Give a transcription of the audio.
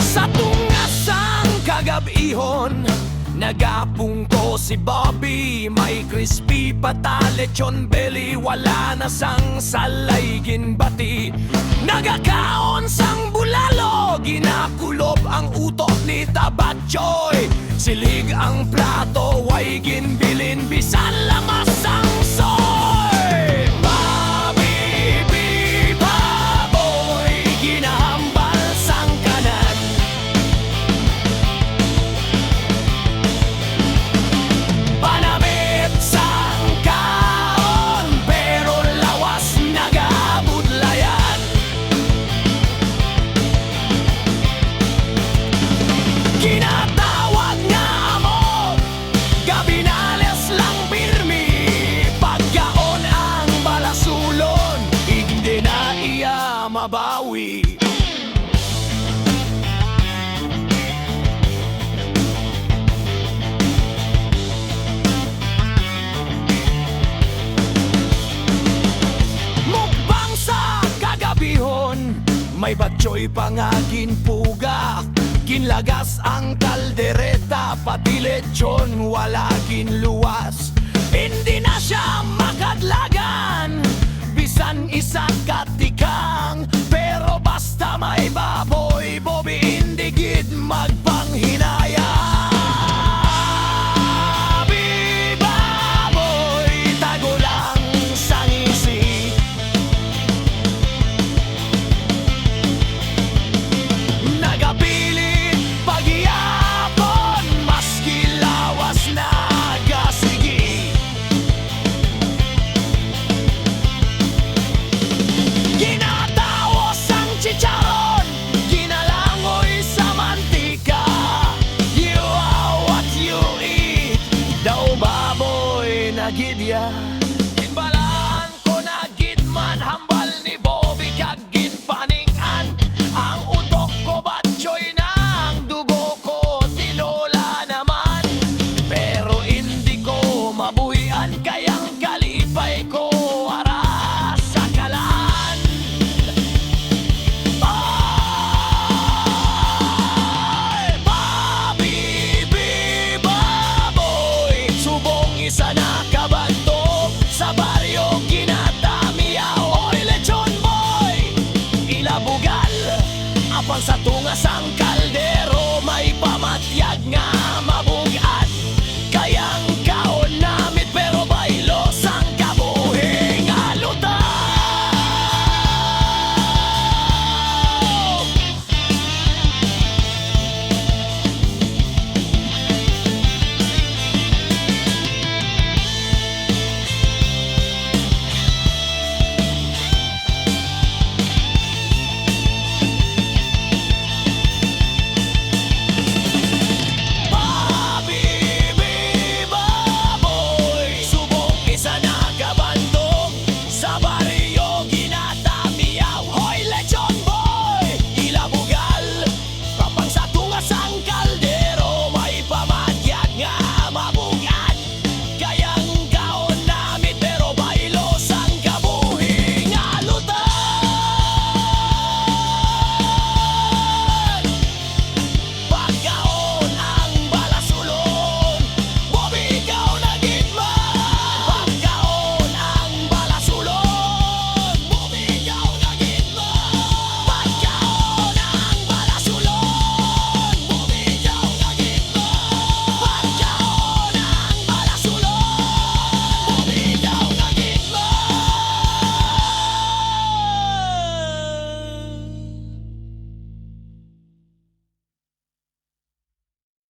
Sa tungasang kagabihon Nagapong ko si Bobby. May crispy pata lechon belly Wala na sang salay ginbati. Nagakaon sang bulalo Ginakulob ang utot ni Tabachoy Silig ang plato Way ginbilin bisala mabawi. Mukbang sa kagabihon May batchoy pangagin puga Kinlagas ang kaldereta Pati lechon wala ginluwas. Hindi na siya makadlagan